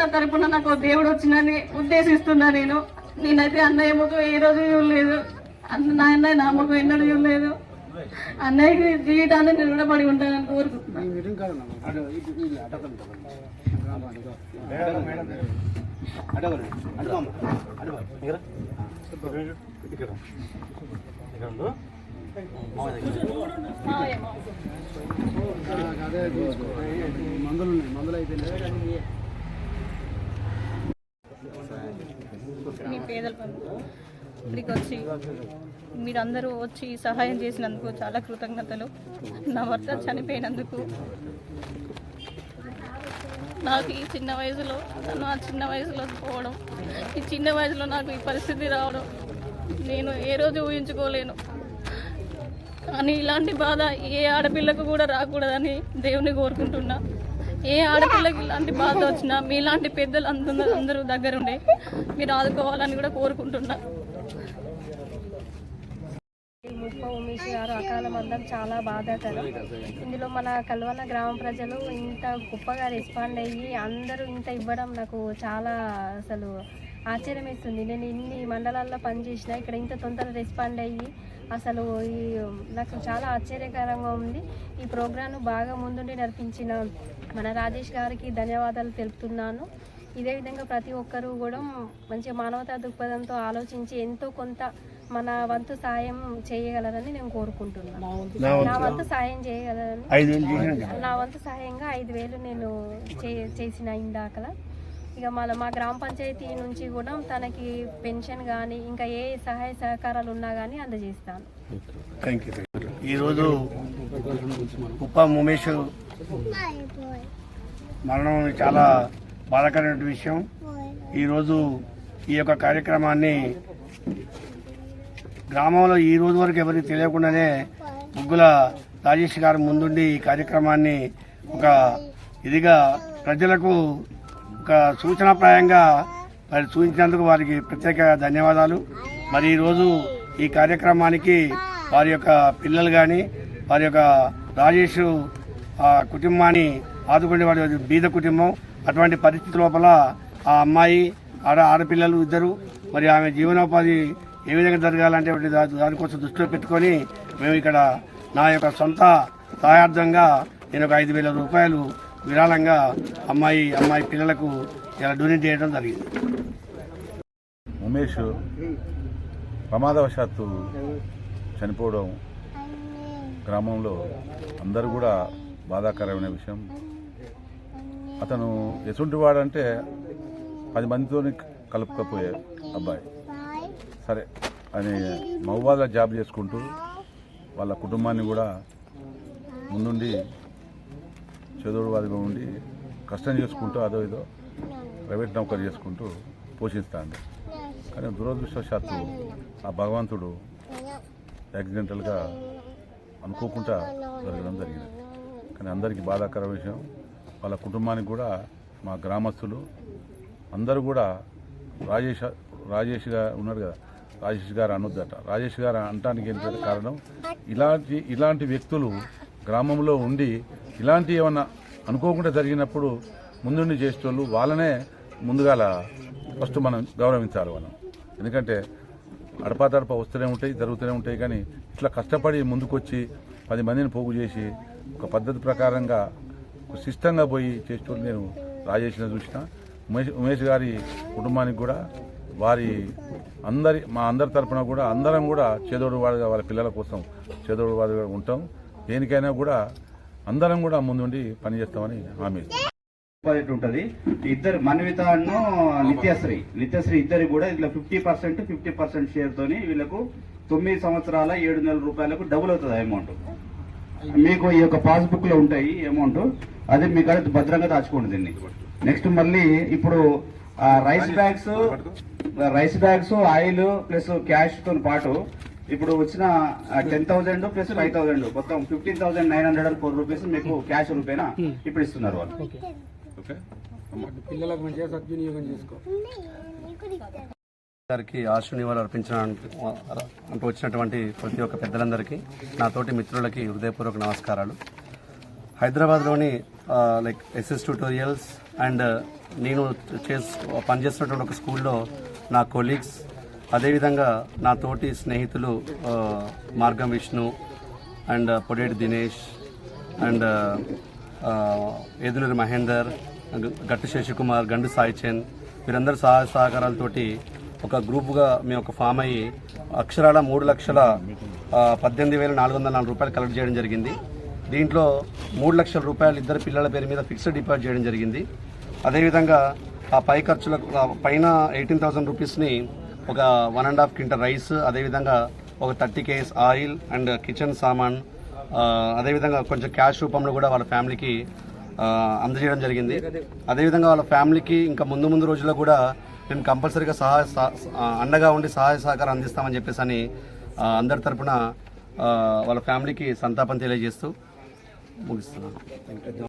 నా తరపున నాకు దేవుడు వచ్చినని ఉద్దేశిస్తున్నా నేను. నేనైతే అన్నయ్య ముఖం ఏ రోజు చూడలేదు. నా అన్నయ్య నా ముఖం ఎన్నడూ చూడలేదు. అన్నయ్యకి జీవితాన్ని నిలబడి ఉంటానని కోరుకుంటున్నాను మందులు ఉన్నాయి మందులు అయిపోయినాయి. పేదల పనులు ఇక్కడికి వచ్చి మీరందరూ వచ్చి సహాయం చేసినందుకు చాలా కృతజ్ఞతలు. నా భర్త చనిపోయినందుకు. నాకు ఈ చిన్న వయసులో తను ఆ చిన్న వయసులో పోవడం ఈ చిన్న వయసులో నాకు ఈ పరిస్థితి రావడం నేను ఏ రోజు ఊహించుకోలేను. కానీ ఇలాంటి బాధ ఏ ఆడపిల్లకు కూడా రాకూడదని దేవుని కోరుకుంటున్నా. ఏ ఆడపిల్లకి ఇలాంటి బాధ వచ్చినా మీలాంటి పెద్దలు అందరూ అందరూ దగ్గరుండే మీరు ఆదుకోవాలని కూడా కోరుకుంటున్నా ముప్ప ఉమేష్ గారు అకాల మందం చాలా బాధాకరం. ఇందులో మన కల్వన గ్రామ ప్రజలు ఇంత గొప్పగా రెస్పాండ్ అయ్యి అందరూ ఇంత ఇవ్వడం నాకు చాలా అసలు ఆశ్చర్యం వేస్తుంది నేను ఇన్ని మండలాల్లో పనిచేసిన ఇక్కడ ఇంత తొందర రెస్పాండ్ అయ్యి అసలు ఈ నాకు చాలా ఆశ్చర్యకరంగా ఉంది. ఈ ప్రోగ్రాంను బాగా ముందుండి నడిపించిన మన రాజేష్ గారికి ధన్యవాదాలు తెలుపుతున్నాను. ఇదే విధంగా ప్రతి ఒక్కరూ కూడా మంచి మానవతా దృక్పథంతో ఆలోచించి ఎంతో కొంత మన వంతు సాయం చేయగలరని నేను కోరుకుంటున్నాను. నా వంతు సాయం చేయగలరని నా వంతు సహాయంగా ఐదు వేలు నేను చే- చేసిన ఇందాకల. ఇక మళ్ళీ మా గ్రామ పంచాయతీ నుంచి కూడా తనకి పెన్షన్ కానీ ఇంకా ఏ సహాయ సహకారాలు ఉన్నా కానీ అందజేస్తాను. ఈరోజు ఉప్ప ఉమేష్ మరణం చాలా బాధాకరమైన విషయం. ఈరోజు ఈ యొక్క కార్యక్రమాన్ని గ్రామంలో ఈ రోజు వరకు ఎవరికి తెలియకుండానే ముగ్గుల రాజేష్ గారు ముందుండి ఈ కార్యక్రమాన్ని ఒక ఇదిగా ప్రజలకు ఒక సూచనాప్రాయంగా మరి సూచించినందుకు వారికి ప్రత్యేక ధన్యవాదాలు. మరి ఈరోజు ఈ కార్యక్రమానికి వారి యొక్క పిల్లలు కానీ వారి యొక్క రాజేష్ ఆ కుటుంబాన్ని ఆదుకునే వారి బీద కుటుంబం. అటువంటి పరిస్థితి లోపల ఆ అమ్మాయి ఆడ ఆడపిల్లలు ఇద్దరు. మరి ఆమె జీవనోపాధి ఏ విధంగా జరగాలంటే దానికోసం దృష్టిలో పెట్టుకొని మేము ఇక్కడ నా యొక్క సొంత సహాయార్థంగా నేను ఒక ఐదు వేల రూపాయలు విరాళంగా అమ్మాయి అమ్మాయి పిల్లలకు ఇలా డొనేట్ చేయడం జరిగింది. ఉమేష్ ప్రమాదవశాత్తు చనిపోవడం గ్రామంలో అందరూ కూడా బాధాకరమైన విషయం. అతను ఎటువంటి వాడంటే పది మందితో కలుపుకపోయే అబ్బాయి. సరే అని మహబాద్లో జాబ్ చేసుకుంటూ వాళ్ళ కుటుంబాన్ని కూడా ముందుండి చదువుడు వాదిగా ఉండి కష్టం చేసుకుంటూ అదో ఇదో ప్రైవేట్ నౌకరీ చేసుకుంటూ పోషిస్తాను కానీ దురదృష్టవశాత్తు ఆ భగవంతుడు యాక్సిడెంటల్గా అనుకోకుండా జరగడం జరిగింది. కానీ అందరికీ బాధాకర విషయం వాళ్ళ కుటుంబానికి కూడా మా గ్రామస్తులు అందరూ కూడా రాజేష్ రాజేష్ గారు ఉన్నారు కదా రాజేష్ గారు అనొద్దట. రాజేష్ గారు అనటానికి ఏంటంటే కారణం ఇలాంటి ఇలాంటి వ్యక్తులు గ్రామంలో ఉండి ఇలాంటి ఏమన్నా అనుకోకుండా జరిగినప్పుడు ముందుండి చేసేటోళ్ళు వాళ్ళనే ముందుగాల ఫస్ట్ మనం గౌరవించాలి మనం ఎందుకంటే అడపా తడప వస్తూనే ఉంటాయి జరుగుతూనే ఉంటాయి కానీ ఇట్లా కష్టపడి ముందుకొచ్చి పది మందిని పోగు చేసి ఒక పద్ధతి ప్రకారంగా ఒక సిస్టంగా పోయి చేసేటోళ్ళు నేను రాజేష్ని చూసిన. ఉమేష్ ఉమేష్ గారి కుటుంబానికి కూడా వారి అందరి మా అందరి తరపున కూడా అందరం కూడా చేదోడు వాడుగా వాళ్ళ పిల్లల కోసం చేదోడు వాడుగా ఉంటాం. దేనికైనా కూడా అందరం కూడా ముందుండి పనిచేస్తామని హామీ ఇస్తాం. ఉంటుంది ఉంటది. ఇద్దరు మన్విత అను నిత్యశ్రీ. నిత్యశ్రీ ఇద్దరు కూడా ఇట్లా fifty percent fifty percent share తోని వీళ్ళకు తొమ్మిది సంవత్సరాల ఏడు నెలల రూపాయలకు డబుల్ అవుతుంది అమౌంట్ మీకు ఈ యొక్క పాస్బుక్లో ఉంటాయి అమౌంట్ అది మీ కాడ భద్రంగా దాచుకోండి దీన్ని. నెక్స్ట్ మళ్ళీ ఇప్పుడు rice bags rice bags oil plus క్యాష్తో పాటు ఇప్పుడు వచ్చిన ten thousand plus five thousand మొత్తం fifteen thousand nine hundred and four rupees మీకు క్యాష్ రూపేనా ఇప్పుడు ఇస్తున్నారు వాళ్ళు. ఓకే పిల్లలకు మంచిగా సద్వినియోగం చేసుకో. గారికి ఆశీర్వాదాలు అర్పించడానికి అంటూ వచ్చినటువంటి ప్రతి ఒక్క పెద్దలందరికీ నాతోటి మిత్రులకి హృదయపూర్వక నమస్కారాలు. హైదరాబాద్లోని లైక్ ఎస్ఎస్ ట్యూటోరియల్స్ అండ్ నేను చేస్ పనిచేస్తున్నటువంటి ఒక స్కూల్లో నా కొలీగ్స్ అదేవిధంగా నా తోటి స్నేహితులు మార్గం విష్ణు అండ్ పొడేటి దినేష్ అండ్ ఏదునూరి మహేందర్ గట్టు శశికుమార్ గండు సాయిచెన్ వీరందరి సహాయ సహకారాలతోటి ఒక గ్రూపుగా మేము ఒక ఫామ్ అయ్యి అక్షరాల మూడు లక్షల పద్దెనిమిది వేల నాలుగు వందల నాలుగు రూపాయలు కలెక్ట్ చేయడం జరిగింది. దీంట్లో మూడు లక్షల రూపాయలు ఇద్దరు పిల్లల పేరు మీద ఫిక్స్డ్ డిపాజిట్ చేయడం జరిగింది. అదేవిధంగా ఆ పై ఖర్చులకు పైన ఎయిటీన్ థౌసండ్ రూపీస్ని ఒక one and half quintal rice అదేవిధంగా ఒక thirty KGs oil and kitchen సామాన్ అదేవిధంగా కొంచెం క్యాష్ రూపంలో కూడా వాళ్ళ ఫ్యామిలీకి అందజేయడం జరిగింది. అదేవిధంగా వాళ్ళ ఫ్యామిలీకి ఇంకా ముందు ముందు రోజుల్లో కూడా మేము కంపల్సరీగా సహాయ సహ- అండగా ఉండి సహాయ సహకారం అందిస్తామని చెప్పేసి అని అందరి తరపున వాళ్ళ ఫ్యామిలీకి సంతాపం తెలియజేస్తూ ముగిస్తున్నాను.